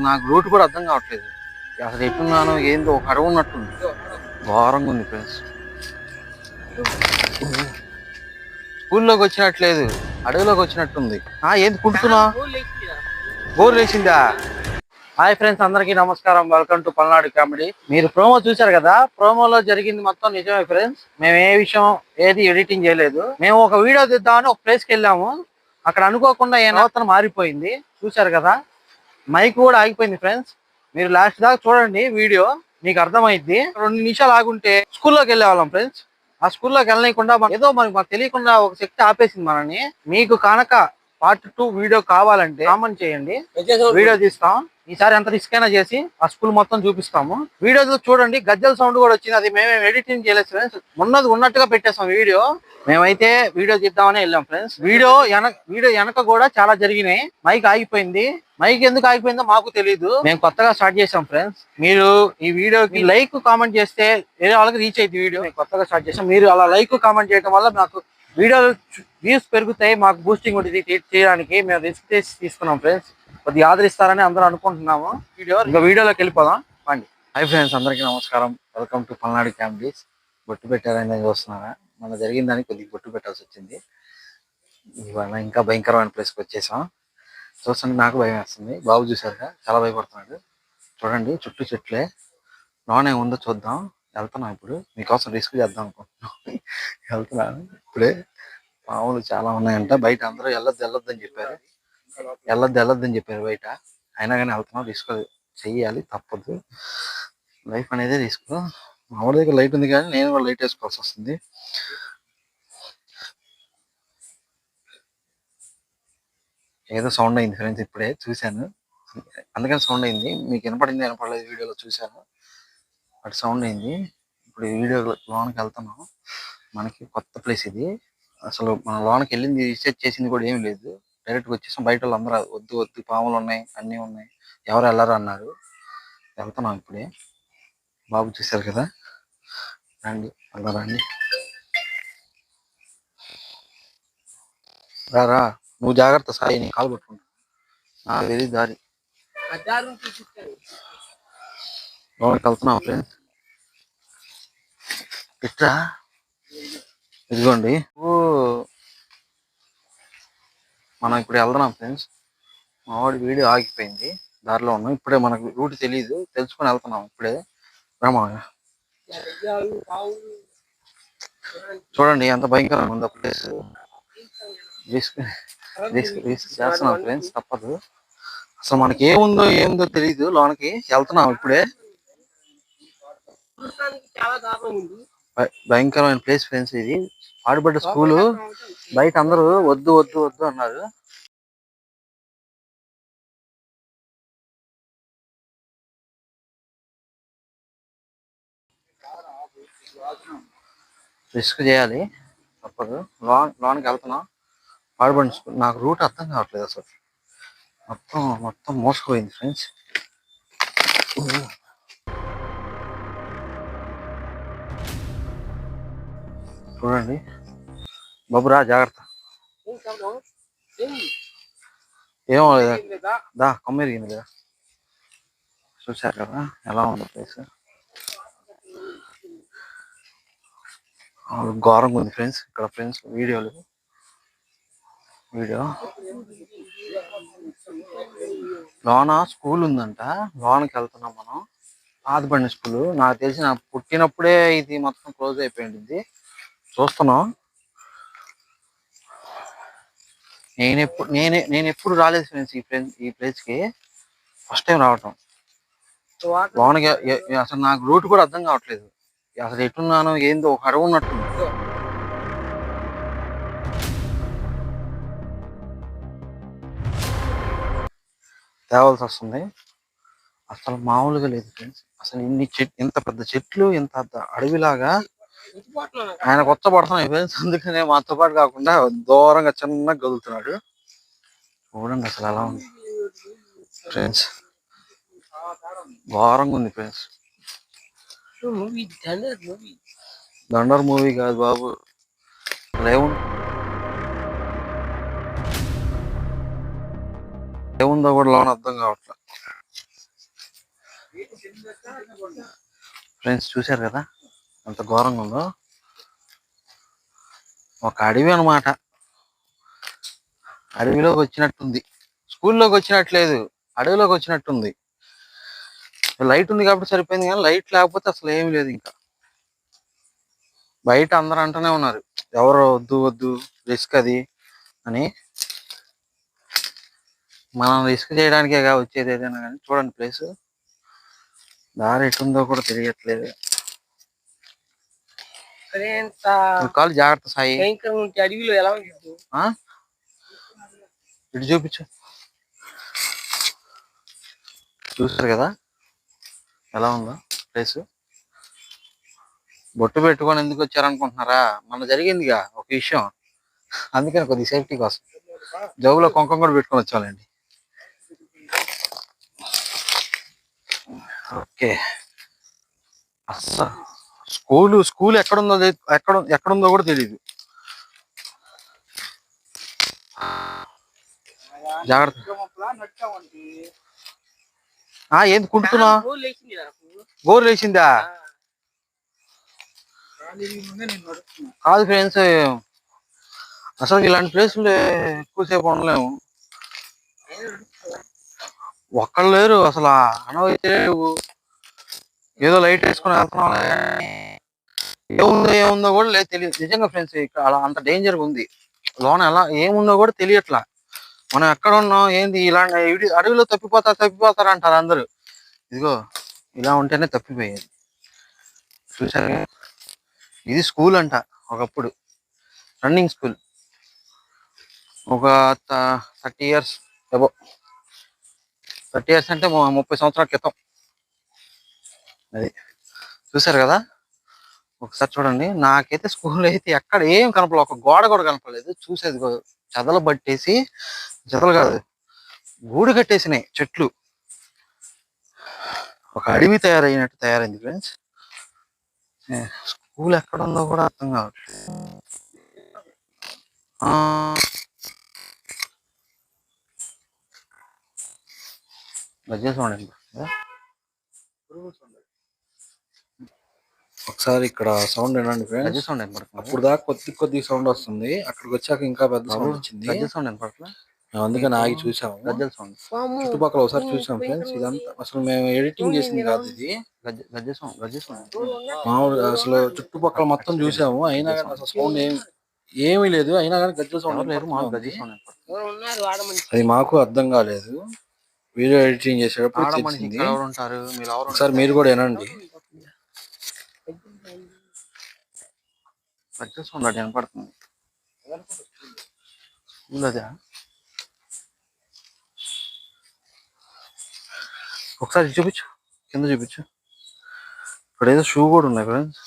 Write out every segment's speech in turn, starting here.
అసలు నాకు రూట్ కూడా అర్థం కావట్లేదు. అసలు ఎట్టున్నాను ఏందో ఒక అడవి ఉన్నట్టుంది. ఘోరంగా ఉంది ఫ్రెండ్స్ స్కూల్లోకి వచ్చినట్లేదు. అడవిలోకి వచ్చినట్టుంది. ఆ ఏంది కుట్టుకున్నా బోర్ వేసిందా హాయ్ ఫ్రెండ్స్ అందరికీ నమస్కారం. Welcome to Palnadu comedy. మీరు ప్రోమో చూశారు కదా? ప్రోమోలో జరిగింది మొత్తం నిజమే ఫ్రెండ్స్ మేము ఏ విషయం ఏది ఎడిటింగ్ చేయలేదు. మేము ఒక వీడియో తీద్దామని ఒక ప్లేస్కి వెళ్ళాము. అక్కడ అనుకోకుండా ఏ నవతన మారిపోయింది. చూశారు కదా? మైక్ కూడా ఆగిపోయింది ఫ్రెండ్స్ మీరు లాస్ట్ దాకా చూడండి వీడియో మీకు అర్థమైద్ది. రెండు నిమిషాలు ఆగుంటే స్కూల్లోకి వెళ్ళే వాళ్ళం ఫ్రెండ్స్ ఆ స్కూల్లోకి వెళ్ళనీయకుండా మన- ఏదో మనకి మాకు తెలియకుండా ఒక శక్తి ఆపేసింది మనని మీకు కనుక పార్ట్ టూ వీడియో కావాలంటే కామెంట్ చేయండి. వీడియో తీస్తాం. ఈసారి ఎంత రిస్క్ అయినా చేసి ఆ స్కూల్ మొత్తం చూపిస్తాము. వీడియో చూడండి. గజ్జల సౌండ్ కూడా వచ్చింది. అది మేమేం ఎడిటింగ్ చేయలేదు ఫ్రెండ్స్ ఉన్నది ఉన్నట్టుగా పెట్టేస్తాం వీడియో. మేమైతే వీడియో తీద్దామని వెళ్ళాం ఫ్రెండ్స్ వీడియో వెనక వీడియో వెనక కూడా చాలా జరిగినాయి. మైక్ ఆగిపోయింది. మైక్ ఎందుకు ఆగిపోయిందో మాకు తెలియదు మేము కొత్తగా స్టార్ట్ చేసాం ఫ్రెండ్స్. మీరు ఈ వీడియోకి లైక్ కామెంట్ చేస్తే వేరే వాళ్ళకి రీచ్ అయింది వీడియో కొత్తగా స్టార్ట్ చేసాం మీరు అలా లైక్ కామెంట్ చేయడం వల్ల మాకు వీడియో వ్యూస్ పెరుగుతాయి. మాకు బూస్టింగ్ ఉంటుంది చేయడానికి మేము రిస్క్ చేసి తీసుకున్నాం ఫ్రెండ్స్. కొద్దిగా ఆదరిస్తారని అందరూ అనుకుంటున్నాము. వీడియో ఇంకా వీడియోలోకి వెళ్ళిపోదాం. పండి హై ఫ్రెండ్స్ అందరికీ నమస్కారం. వెల్కమ్ టు పల్నాడు క్యాండీస్ బొట్టు పెట్టారని చూస్తున్నారా? మన జరిగిన దానికి కొద్దిగా బొట్టు పెట్టాల్సి వచ్చింది. ఇవాళ ఇంకా భయంకరమైన ప్లేస్కి వచ్చేసాం. చూస్తుంటే నాకు భయం వేస్తుంది. బాబు చూసారుగా చాలా భయపడుతున్నాడు. చూడండి చుట్టూ చెట్లే. లోనే ఉందో చూద్దాం. వెళ్తున్నాం ఇప్పుడు. మీకోసం రిస్క్ చేద్దాం అనుకుంటున్నాం. వెళ్తున్నాను. ఇప్పుడే పాములు చాలా ఉన్నాయంట. బయట అందరూ వెళ్ళొద్దు వెళ్ళొద్దు అని చెప్పారు. వెళ్ళొద్దు వెళ్ళొద్దు అని చెప్పారు బయట. అయినా కానీ వెళ్తున్నాం. రిస్క్ చెయ్యాలి తప్పదు. లైఫ్ అనేది రిస్క్. మామూలు దగ్గర లైట్ ఉంది కానీ నేను కూడా లైట్ వేసుకోవాల్సి వస్తుంది. ఏదో సౌండ్ అయింది ఫ్రెండ్స్ ఇప్పుడే చూశాను. అందుకని సౌండ్ అయింది. మీకు వినపడింది వినపడలేదు వీడియోలో చూశాను. అటు సౌండ్ అయింది. ఇప్పుడు వీడియో లోనికి వెళ్తున్నాం. మనకి కొత్త ప్లేస్ ఇది. అసలు మన లోనికి వెళ్ళింది రీసెర్చ్ చేసింది కూడా ఏం లేదు. డైరెక్ట్గా వచ్చేసాం. బయట వాళ్ళు అందరూ వద్దు వద్దు పాములు ఉన్నాయి అన్నీ ఉన్నాయి. ఎవరు వెళ్ళరు అన్నారు. వెళ్తున్నాం ఇప్పుడే. బాబు చూశారు కదా? రండి వెళ్దాం రండి. రా రా. నువ్వు జాగ్రత్త సాయి నీ కాలు పట్టుకుంటా. నాకు తెలియదు దారి. లోనికి వెళ్తున్నాం ఫ్రెండ్స్ ఇట్లా ఇదిగోండి. ఓ మనం ఇప్పుడు వెళ్తున్నాం ఫ్రెండ్స్ మావాడి వీడియో ఆగిపోయింది. దారిలో ఉన్నాం. ఇప్పుడే మనకు రూట్ తెలియదు తెలుసుకొని వెళ్తున్నాం ఇప్పుడే. రామా? చూడండి ఎంత భయంకరంగా ఉందో ప్లేస్ తీసుకుని రిస్క్ రిస్క్ చేస్తున్నాం ఫ్రెండ్స్ తప్పదు. అసలు మనకి ఏముందో ఏముందో తెలియదు లోనకి వెళ్తున్నాం ఇప్పుడే. భయంకరమైన ప్లేస్ ఫ్రెండ్స్ ఇది. ఆడబడ్డ స్కూలు బయట అందరూ వద్దు వద్దు వద్దు అన్నారు. రిస్క్ చేయాలి తప్పదు. లోన్ లోన్కి వెళ్తున్నాం. పాడుబడి స్కూల్ నాకు రూట్ అర్థం కావట్లేదు అసలు. మొత్తం మొత్తం మోసపోయింది ఫ్రెండ్స్. చూడండి. బాబురా జాగ్రత్త. ఏమో లేదా? దా కొమ్మ ఎరిగింది కదా చూసారు కదా ఎలా ఉంది ప్లేస్. ఘోరంగా ఉంది ఫ్రెండ్స్ ఇక్కడ ఫ్రెండ్స్ వీడియోలు. వీడియో లోన? స్కూల్ ఉందంట. లోనకి వెళ్తున్నాం మనం. పాతబండి స్కూల్. నాకు తెలిసి నాకు పుట్టినప్పుడే ఇది మొత్తం క్లోజ్ అయిపోయింది. చూస్తున్నాం. నేను ఎప్పుడు నేనే నేను ఎప్పుడు రాలేదు ఫ్రెండ్స్ ఈ ఫ్రెండ్స్ ఈ ప్లేస్కి ఫస్ట్ టైం రావటం. లోనకి అసలు నాకు రూట్ కూడా అర్థం కావట్లేదు. అసలు ఎట్టున్నాను ఏందో ఒక అడవి ఉన్నట్టుంది. తేవాల్సి వస్తుంది. అసలు మామూలుగా లేదు ఫ్రెండ్స్. అసలు ఇన్ని చెట్ ఇంత పెద్ద చెట్లు ఇంత పెద్ద అడవిలాగా ఆయన కొత్త పడుతున్నాయి ఫ్రెండ్స్. అందుకనే మాతో పాటు కాకుండా దూరంగా చిన్నగా గదులుతున్నాడు. చూడండి అసలు ఎలా ఉంది. ఫ్రెండ్స్ ఘోరంగా ఉంది ఫ్రెండ్స్. దండర్ మూవీ. కాదు బాబు. లేవు ఏముందో కూడా లోన్ అర్థం కావట్లే. ఫ్రెండ్స్ చూశారు కదా? ఎంత ఘోరంగా ఉందో? ఒక అడవి అన్నమాట. అడవిలోకి వచ్చినట్టుంది. స్కూల్లోకి వచ్చినట్లేదు. అడవిలోకి వచ్చినట్టుంది. లైట్ ఉంది కాబట్టి సరిపోయింది కానీ లైట్ లేకపోతే అసలు ఏమీ లేదు ఇంకా. బయట అందరూ అంటూనే ఉన్నారు. ఎవరు వద్దు వద్దు రిస్క్ అది అని. మనం రిస్క్ చేయడానికే వచ్చేది ఏదైనా కానీ చూడండి ప్లేస్ దారి ఎటుందో కూడా తెలియట్లేదు. కాలు జాగ్రత్త సాయి. అడవిలో ఎలా? ఇటు చూపించు. చూస్తారు కదా? ఎలా ఉందో ప్లేస్ బొట్టు పెట్టుకొని ఎందుకు వచ్చారనుకుంటున్నారా? మన జరిగిందిగా ఒక విషయం. అందుకని కొద్ది సేఫ్టీ కోసం. జోబులో కొంకం కూడా పెట్టుకొని వచ్చాలండి ఓకే. అస్సలు స్కూల్ స్కూల్ ఎక్కడుందో ఎక్కడ ఎక్కడుందో కూడా తెలియదు జాగ్రత్త. ఆ ఏంది కుంటున్నా. గోరు లేచిందా కాదు ఫ్రెండ్స్ అసలు ఇలాంటి ప్లేసులు ఎక్కువసేపు ఉండలేము. ఒక్కళ్ళు లేరు. అసలు అనవైతే ఏదో లైట్ వేసుకుని వెళ్తున్నాం ఏముందో ఏముందో కూడా లేదు తెలియదు నిజంగా ఫ్రెండ్స్ ఇక్కడ అలా అంత డేంజర్ ఉంది. లోన ఎలా ఏముందో కూడా తెలియట్లా. మనం ఎక్కడ ఉన్నాం ఏంది ఇలాంటి అడవిలో తప్పిపోతారు తప్పిపోతారు అంటారు అందరూ. ఇదిగో ఇలా ఉంటేనే తప్పిపోయేది. చూసారు ఇది స్కూల్ అంట ఒకప్పుడు. Running school. ఒక thirty years above thirty years అంటే ముప్పై సంవత్సరాల క్రితం. అది చూసారు కదా? ఒకసారి చూడండి. నాకైతే స్కూల్ అయితే ఎక్కడ ఏం కనపడలేదు ఒక గోడ కూడా కనపడలేదు. చూసేది చెదలు పట్టేసి చెదలు కాదు గూడు కట్టేసినాయి చెట్లు. ఒక అడవి తయారైనట్టు తయారైంది ఫ్రెండ్స్. స్కూల్ ఎక్కడ ఉందో కూడా అర్థం కావట్లేదు. ఒకసారి ఇక్కడ సౌండ్ వినండి ఫ్రెండ్స్ సౌండ్ అప్పుడు దాకా కొద్ది కొద్ది సౌండ్ వస్తుంది. అక్కడికి వచ్చాక ఇంకా పెద్ద సౌండ్ వచ్చింది. సౌండ్ వినపడట్లా మేము అందుకని ఆగి చూసాము. గజ్జల సౌండ్. చుట్టుపక్కల ఒకసారి చూసాం ఫ్రెండ్స్ ఇదంతా అసలు మేము ఎడిటింగ్ చేసింది కాదు ఇది. గజ్జ గజ్జల సౌండ్ మామూలుగా అసలు చుట్టుపక్కల మొత్తం చూసాము. అయినా కానీ అసలు సౌండ్ ఏం ఏమీ లేదు. అయినా కానీ గజ్జల సౌండ్ ఎవరు లేరు? మా వినపడుతుంది. గజ్జల సౌండ్ అది మాకు అర్థం కాలేదు. వీడియో ఎడిటింగ్ చేసేటప్పుడు మనిషి ఎవరు ఉంటారు? మీరు ఎవరు ఒకసారి మీరు కూడా వినండి. వినపడుతుంది. ఒకసారి చూపించు. కింద చూపించు. ఇక్కడ ఏదో షూ కూడా ఉన్నాయి ఫ్రెండ్స్.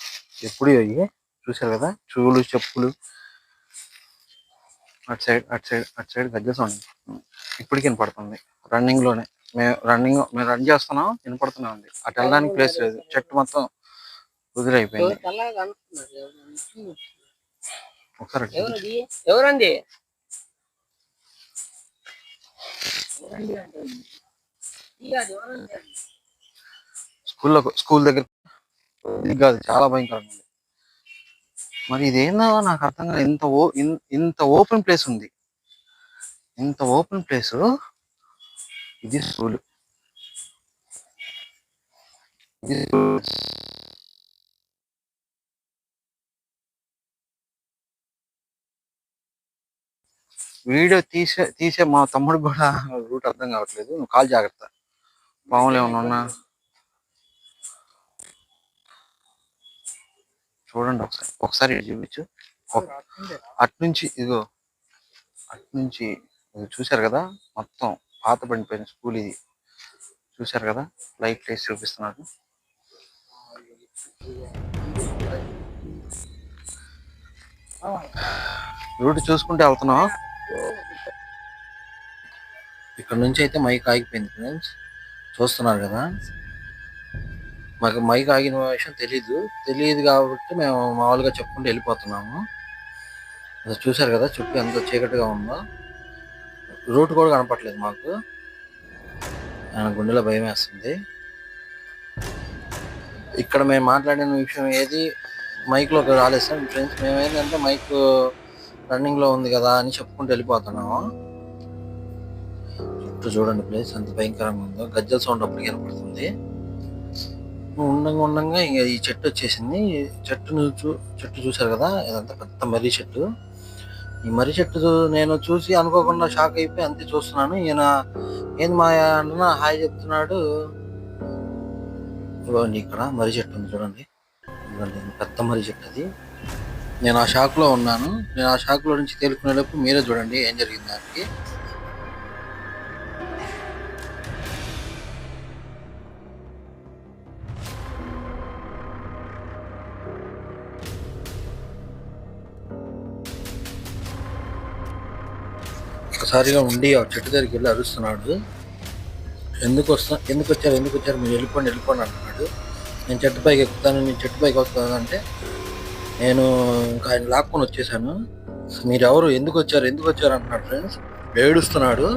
ఎప్పుడు అయ్యి? చూసారు కదా? షూలు చెప్పులు. అటు సైడ్ అటు సైడ్ అటు సైడ్ గజ్జల సౌండ్. ఇప్పటికి వినపడుతుంది. రన్నింగ్లోనే మేము రన్నింగ్ మేము రన్ చేస్తున్నాం వినపడుతూనే ఉంది అటు వెళ్ళడానికి ప్లేస్ లేదు. చెట్టు మొత్తం కుదిరైపోయింది? ఒకసారి ఎవరండి? స్కూల్లో స్కూల్ దగ్గర ఇది కాదు చాలా భయంకరంగా ఉంది. మరి ఇదేందో నాకు అర్థం కాదు ఇంత ఓ ఇంత ఓపెన్ ప్లేస్ ఉంది. ఇంత ఓపెన్ ప్లేస్ ఇది స్కూల్. ఇది. వీడియో తీసే తీసే మా తమ్ముడు కూడా రూట్ అర్థం కావట్లేదు. నువ్వు కాల్ జాగ్రత్త. పాములు ఏమన్నా ఉన్నా. చూడండి ఒకసారి. ఒకసారి చూపించు. ఒక- అటు నుంచి ఇదిగో. అటు నుంచి ఇది చూశారు కదా? మొత్తం పాత పడిపోయిన స్కూల్ ఇది. చూశారు కదా? లైట్ వేసి చూపిస్తున్నారు. రూట్ చూసుకుంటే వెళ్తున్నాం ఇక్కడ నుంచి అయితే మైక్ ఆగిపోయింది ఫ్రెండ్స్. చూస్తున్నారు కదా? మాకు మైక్ ఆగిన విషయం తెలీదు. తెలియదు కాబట్టి మేము మామూలుగా చెప్పుకుంటూ వెళ్ళిపోతున్నాము. అది చూశారు కదా? చుట్టూ ఎంత చీకటిగా ఉందో. రూట్ కూడా కనపట్లేదు మాకు. ఆయన గుండెలో భయం వేస్తుంది. ఇక్కడ మేము మాట్లాడిన విషయం ఏది? మైక్లోకి రాలేదు సార్. ఫ్రెండ్స్ మేము ఏంటంటే మైక్ రన్నింగ్లో ఉంది కదా అని చెప్పుకుంటూ వెళ్ళిపోతున్నాము. చుట్టూ చూడండి ప్లేస్ అంత భయంకరంగా ఉందో. గజ్జల సౌండ్ అప్పటికి కనపడుతుంది ఉండంగా ఉండంగా ఇంకా ఈ చెట్టు వచ్చేసింది. ఈ చెట్టును చూ చెట్టు చూసారు కదా? ఇదంతా పెద్ద మర్రి చెట్టు. ఈ మర్రి చెట్టు నేను చూసి అనుకోకుండా షాక్ అయిపోయి అంతే చూస్తున్నాను. ఈయన ఏంది మా అన్న హాయ్ చెప్తున్నాడు. ఇక్కడ మర్రి చెట్టు ఉంది చూడండి. పెద్ద మర్రి చెట్టు అది. నేను ఆ షాక్లో ఉన్నాను. నేను ఆ షాక్లో నుంచి తేలుకునేటప్పుడు మీరే చూడండి ఏం జరిగింది దానికి. ఒక్కసారిగా ఉండి ఆ చెట్టు దగ్గరికి వెళ్ళి అరుస్తున్నాడు. ఎందుకు వస్తా ఎందుకు వచ్చారు ఎందుకు వచ్చారు మీరు వెళ్ళిపోండి వెళ్ళిపోండి అంటున్నాడు. నేను చెట్టు పైకి ఎక్కుతాను నేను చెట్టు పైకి వస్తాను అంటే నేను ఇంకా ఆయన లాక్కొని వచ్చేసాను. మీరు ఎవరు ఎందుకు వచ్చారు ఎందుకు వచ్చారు అంటున్నాడు ఫ్రెండ్స్. ఏడుస్తున్నాడు.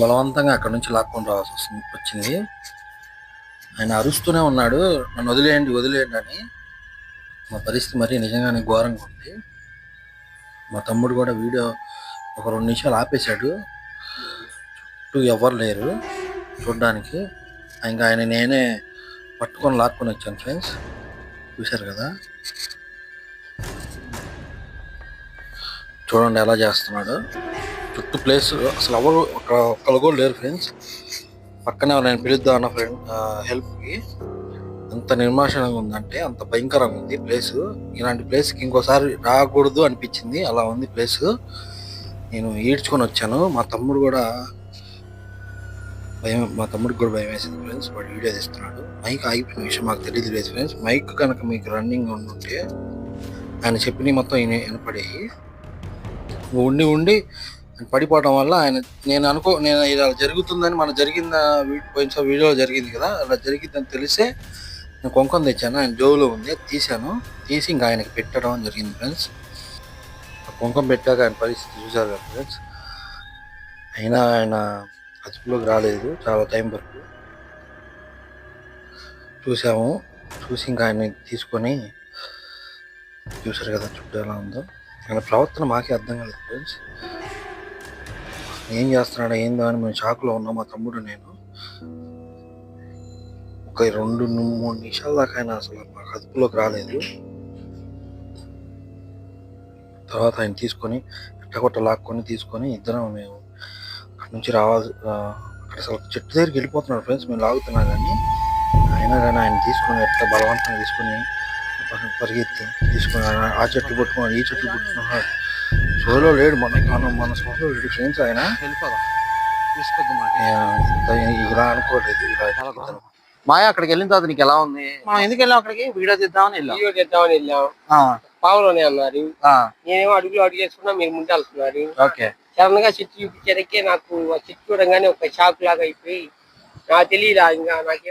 బలవంతంగా అక్కడ నుంచి లాక్కొని రావాల్సి వస్తుంది వచ్చింది. ఆయన అరుస్తూనే ఉన్నాడు. నన్ను వదిలేయండి వదిలేయండి అని. మా పరిస్థితి మరీ నిజంగానే ఘోరంగా ఉంది. మా తమ్ముడు కూడా వీడియో ఒక రెండు నిమిషాలు ఆపేశాడు. చుట్టూ ఎవరు లేరు చూడడానికి. ఇంకా ఆయన నేనే పట్టుకొని లాక్కొని వచ్చాను ఫ్రెండ్స్. చూశారు కదా? చూడండి ఎలా చేస్తున్నాడు. చుట్టూ ప్లేస్ అసలు ఎవరు ఒక ఒక్కరు కూడా లేరు ఫ్రెండ్స్. పక్కనే నేను పిలుద్దాం అన్న ఫ్రెండ్ హెల్ప్కి అంత నిర్మాషణంగా ఉందంటే అంత భయంకరంగా ఉంది ప్లేస్. ఇలాంటి ప్లేస్కి ఇంకోసారి రాకూడదు అనిపించింది. అలా ఉంది ప్లేస్. నేను ఈడ్చుకొని వచ్చాను. మా తమ్ముడు కూడా భయం మా తమ్ముడికి కూడా భయం వేసింది ఫ్రెండ్స్. వాడు వీడియో తీస్తున్నాడు. మైక్ ఆగిపోయిన విషయం మాకు తెలియదు లేదు ఫ్రెండ్స్. మైక్ కనుక మీకు రన్నింగ్ ఉంటే ఆయన చెప్పినవి మొత్తం ఈయన వినపడేవి ఉండి ఉండి పడిపోవడం వల్ల ఆయన నేను అనుకో నేను ఇలా జరుగుతుందని మన జరిగిన వీ- పోయిన వీడియో జరిగింది కదా అలా జరిగిందని తెలిసే నేను కొంకం తెచ్చాను ఆయన జోబులో ఉంది తీశాను. తీసి ఇంకా ఆయనకి పెట్టడం జరిగింది ఫ్రెండ్స్. ఆ పెట్టాక ఆయన పరిస్థితి చూశారు కదా ఫ్రెండ్స్. అయినా ఆయన అదుపులోకి రాలేదు చాలా టైం వరకు. చూసాము చూసి ఇంకా ఆయన తీసుకొని చూసారు కదా చుట్టూ ఎలా ఉందో. ఆయన ప్రవర్తన మాకే అర్థం కాలేదు ఫ్రెండ్స్. ఏం చేస్తున్నాడు ఏందో అని మేము షాక్లో ఉన్నాం మా తమ్ముడు నేను. ఒక రెండు మూడు నిమిషాల దాకా ఆయన అసలు మాకు అదుపులోకి రాలేదు. తర్వాత ఆయన తీసుకొని ఎట్టగొట్ట లాక్కొని తీసుకొని ఇద్దరం మేము అక్కడ నుంచి రావాలి ఆ, అక్కడ అసలు చెట్టు దగ్గరికి వెళ్ళిపోతున్నాడు ఫ్రెండ్స్. మేము లాగుతున్నా కానీ అయినా కానీ ఆయన తీసుకొని ఎట్లా బలవంతంగా తీసుకొని పరి- పరిగెత్తి తీసుకొని ఆ- చెట్టు పట్టుకున్నాడు ఈ చెట్టు పట్టుకున్నాడు సోలో లేడు మన మన మన సోలో లేడు ఫ్రెండ్స్ ఆయన. వెళ్ళిపోదాం. తీసుకొద్దు ఇలా అనుకోలేదు. ఇలా. మాయ అక్కడికి వెళ్ళిన తర్వాత నీకు ఎలా ఉంది? మనం ఎందుకు వెళ్ళాం అక్కడికి? వీడియో తీద్దామని వెళ్ళాం. వీడియో చేద్దామని వెళ్ళాం. ఆ, పావులోనే అన్నారు. ఆ, నేనేమో అడుగులు అడుగు వేసుకున్నా మీరు ముందు వెళ్తున్నారు ఓకే. సడన్గా చెట్టు నాకు ఆ చెట్టు చూడంగానే ఒక షాక్ లాగా అయిపోయి నాకు తెలియదు ఇంకా నాకేం